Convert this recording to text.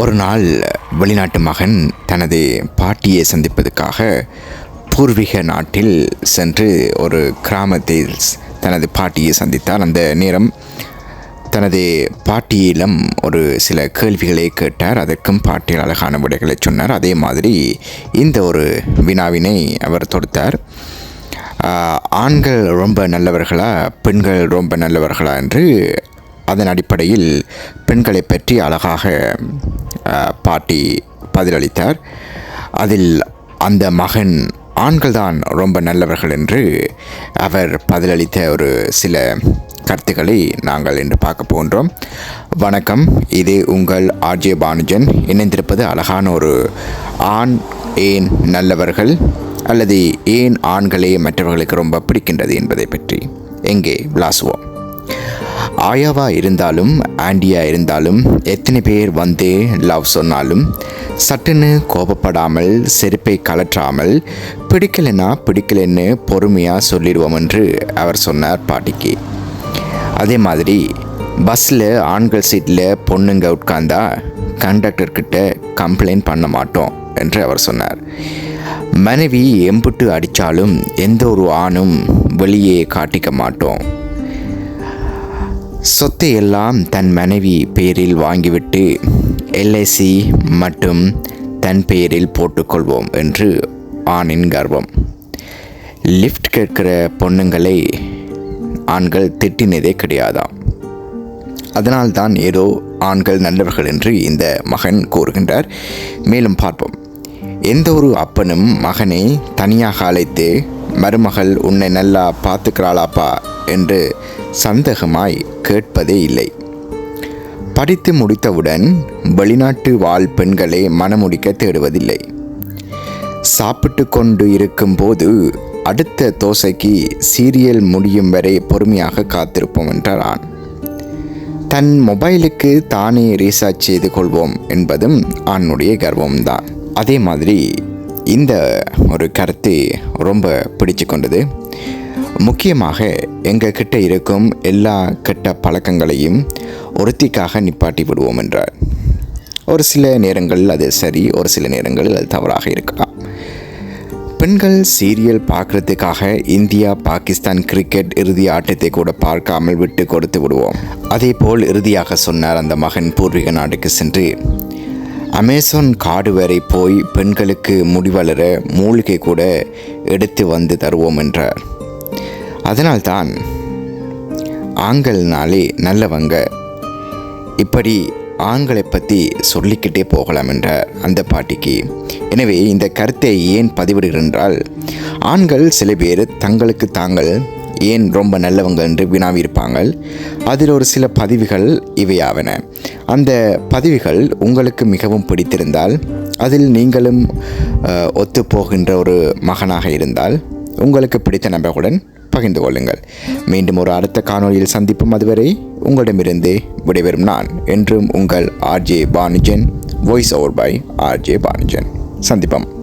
ஒரு நாள் வெளிநாட்டு மகன் தனது பாட்டியை சந்திப்பதற்காக பூர்வீக நாட்டில் சென்று ஒரு கிராமத்தில் தனது பாட்டியை சந்தித்தார். அந்த நேரம் தனது பாட்டியிடம் ஒரு சில கேள்விகளை கேட்டார். அதற்கும் பாட்டியில் அழகான விடைகளை சொன்னார். அதே மாதிரி இந்த ஒரு வினாவினை அவர் தொடுத்தார். ஆண்கள் ரொம்ப நல்லவர்களா பெண்கள் ரொம்ப நல்லவர்களா? என்று அதன் அடிப்படையில் பெண்களை பற்றி அழகாக பாட்டி பதிலளித்தார். அதில் அந்த மகன் ஆண்கள்தான் ரொம்ப நல்லவர்கள் என்று அவர் பதிலளித்த ஒரு சில கருத்துக்களை நாங்கள் இன்று பார்க்க போன்றோம் வணக்கம். இது உங்கள் ஆர்ஜே பானுஜன். இணைந்திருப்பது அழகான ஒரு ஆண் ஏன் நல்லவர்கள் அல்லது ஏன் ஆண்களே மற்றவர்களுக்கு ரொம்ப பிடிக்கின்றது என்பதை பற்றி. எங்கே விளாசுவோம். ஆயாவா இருந்தாலும் ஆண்டியா இருந்தாலும் எத்தனை பேர் வந்து லவ் சொன்னாலும் சட்டுன்னு கோபப்படாமல் செருப்பை கலற்றாமல் பிடிக்கலைன்னா பிடிக்கலைன்னு பொறுமையாக சொல்லிடுவோம் என்று அவர் சொன்னார் பாட்டிக்கு. அதே மாதிரி பஸ்ஸில் ஆண்கள் சீட்டில் பொண்ணுங்க உட்கார்ந்தா கண்டக்டர்கிட்ட கம்ப்ளைண்ட் பண்ண மாட்டோம் என்று அவர் சொன்னார். மனைவி எம்புட்டு அடித்தாலும் எந்த ஒரு ஆணும் வெளியே காட்டிக்க மாட்டோம். சொத்தை எல்லாம் தன் மனைவி பெயரில் வாங்கிவிட்டு எல்ஐசி மட்டும் தன் பெயரில் போட்டுக்கொள்வோம் என்று ஆணின் கர்வம். லிஃப்ட் கேட்கிற பொண்ணுங்களை ஆண்கள் திட்டினதே கிடையாதாம். அதனால்தான் ஏதோ ஆண்கள் நல்லவர்கள் என்று இந்த மகன் கூறுகின்றார். மேலும் பார்ப்போம். எந்த ஒரு அப்பனும் மகனை தனியாக அழைத்து மருமகள் உன்னை நல்லா பார்த்துக்கிறாளாப்பா என்று சந்தேகமாய் கேட்பதே இல்லை. படித்து முடித்தவுடன் வெளிநாட்டு வாழ் பெண்களை மனமுடிக்க தேடுவதில்லை. சாப்பிட்டு கொண்டு இருக்கும்போது அடுத்த தோசைக்கு சீரியல் முடியும் வரை பொறுமையாக காத்திருப்போம் என்றார் ஆண் தன் மொபைலுக்கு தானே ரீசார்ஜ் செய்து கொள்வோம் என்பதும் ஆணுடைய கர்வம்தான். அதே மாதிரி இந்த ஒரு கருத்து ரொம்ப பிடிச்சு கொண்டது. முக்கியமாக எங்கள் கிட்ட இருக்கும் எல்லா கெட்ட பழக்கங்களையும் ஒருத்திக்காக நிப்பாட்டி விடுவோம் என்றார். ஒரு சில நேரங்களில் அது சரி ஒரு சில நேரங்களில் அது தவறாக இருக்கலாம். பெண்கள் சீரியல் பார்க்கறதுக்காக இந்தியா பாகிஸ்தான் கிரிக்கெட் இறுதி ஆட்டத்தை கூட பார்க்காமல் விட்டு கொடுத்து விடுவோம். அதே போல் இறுதியாக சொன்னார் அந்த மகன் பூர்வீக நாட்டுக்கு சென்று அமேசான் காடு வரை போய் பெண்களுக்கு முடிவளர மூலிகை கூட எடுத்து வந்து தருவோம் என்றார். அதனால்தான் ஆண்கள்னாலே நல்லவங்க. இப்படி ஆண்களை பற்றி சொல்லிக்கிட்டே போகலாம் என்ற அந்த பாட்டிக்கு. எனவே இந்த கருத்தை ஏன் பதிவிடுகின்றால் என்றால் ஆண்கள் சில பேர் தங்களுக்கு தாங்கள் ஏன் ரொம்ப நல்லவங்க என்று வினாவியிருப்பாங்க அதில் ஒரு சில பதிவுகள் இவையாவன. அந்த பதிவுகள் உங்களுக்கு மிகவும் பிடித்திருந்தால் அதில் நீங்களும் ஒத்துப்போகின்ற ஒரு மகனாக இருந்தால் உங்களுக்கு பிடித்த நபர்களுடன் பகிர்ந்து கொள்ளுங்கள் மீண்டும் ஒரு அடுத்த காணொளியில் சந்திப்பும் அதுவரை உங்களிடமிருந்து விடைபெறும் நான் என்றும் உங்கள் RJ Banujan voice over by RJ Banujan. சந்திப்போம்.